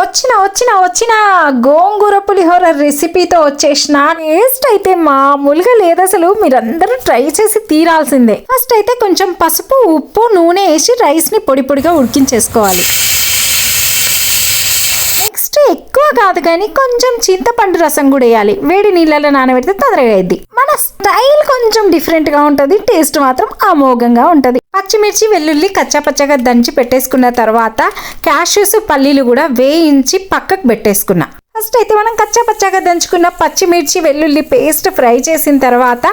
వచ్చిన వచ్చిన వచ్చిన గోంగూర పులిహోర రెసిపీతో వచ్చేసిన టేస్ట్ అయితే మామూలుగా లేదు అసలు. మీరందరూ ట్రై చేసి తీరాల్సిందే. ఫస్ట్ అయితే కొంచెం పసుపు ఉప్పు నూనె వేసి రైస్ని పొడి పొడిగా ఉడికించేసుకోవాలి. నెక్స్ట్ ఎక్కువ కాదు కానీ కొంచెం చింతపండు రసం కూడా వేయాలి. వేడి నీళ్ళలో నానబెడితే తొందరగా అయింది మన స్టైల్ కొంచెం డిఫరెంట్గా టేస్ట్ మాత్రం అమోఘంగా ఉంటుంది. పచ్చిమిర్చి వెల్లుల్లి కచ్చాపచ్చగా దంచి పెట్టేసుకున్న తర్వాత క్యాష్యూస్ పల్లీలు కూడా వేయించి పక్కకు పెట్టేసుకున్నా. ఫస్ట్ అయితే మనం కచ్చాపచ్చగా దంచుకున్న పచ్చిమిర్చి వెల్లుల్లి పేస్ట్ ఫ్రై చేసిన తర్వాత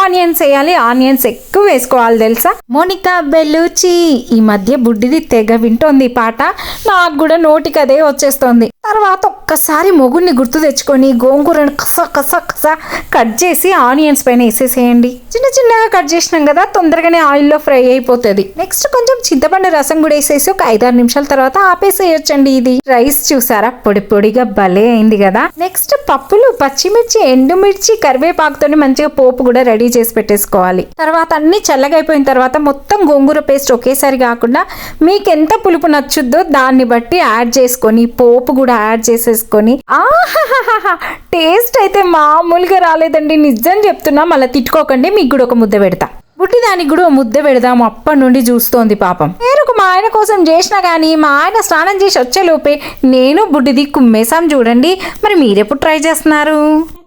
ఆనియన్స్ వేయాలి. ఆనియన్స్ ఎక్కువ వేసుకోవాలి తెలుసా? మోనికా బెల్లుచి ఈ మధ్య బుడ్డిది తెగ వింటోంది ఈ పాట. నాకు కూడా నోటికి అదే వచ్చేస్తోంది. తర్వాత ఒక్కసారి మొగుడిని గుర్తు తెచ్చుకొని గోంగూరను కస కస కస కట్ చేసి ఆనియన్స్ పైన వేసేసేయండి. చిన్న చిన్నగా కట్ చేసినాం కదా తొందరగానే ఆయిల్లో ఫ్రై అయిపోతుంది. నెక్స్ట్ కొంచెం చింతపండు రసం కూడా వేసేసి ఒక ఐదారు నిమిషాల తర్వాత ఆపేసేయొచ్చండి ఇది. రైస్ చూసారా? పొడి పొడిగా భలే అయింది కదా. నెక్స్ట్ పప్పులు పచ్చిమిర్చి ఎండుమిర్చి కరివేపాకుతోని మంచిగా పోపు కూడా రెడీ చేసి పెట్టేసుకోవాలి. తర్వాత అన్ని చల్లగా అయిపోయిన తర్వాత మొత్తం గోంగూర పేస్ట్ ఒకేసారి కాకుండా మీకు ఎంత పులుపు నచ్చుద్దో దాన్ని బట్టి యాడ్ చేసుకొని పోపు కూడా యాడ్ చేసేసుకొని. టేస్ట్ అయితే మామూలుగా రాలేదండి. నిజం చెప్తున్నా మళ్ళీ తిట్టుకోకండి. మీకు కూడా ఒక ముద్ద పెడతా. బుట్టి దానికి కూడా ముద్ద పెడదాం. అప్పటి నుండి చూస్తోంది పాపం. పేరుకు మా ఆయన కోసం చేసినా కానీ మా ఆయన స్నానం చేసి వచ్చేలోపే నేను బుడ్డిది కుమ్మేశాం చూడండి. మరి మీరెప్పుడు ట్రై చేస్తున్నారు?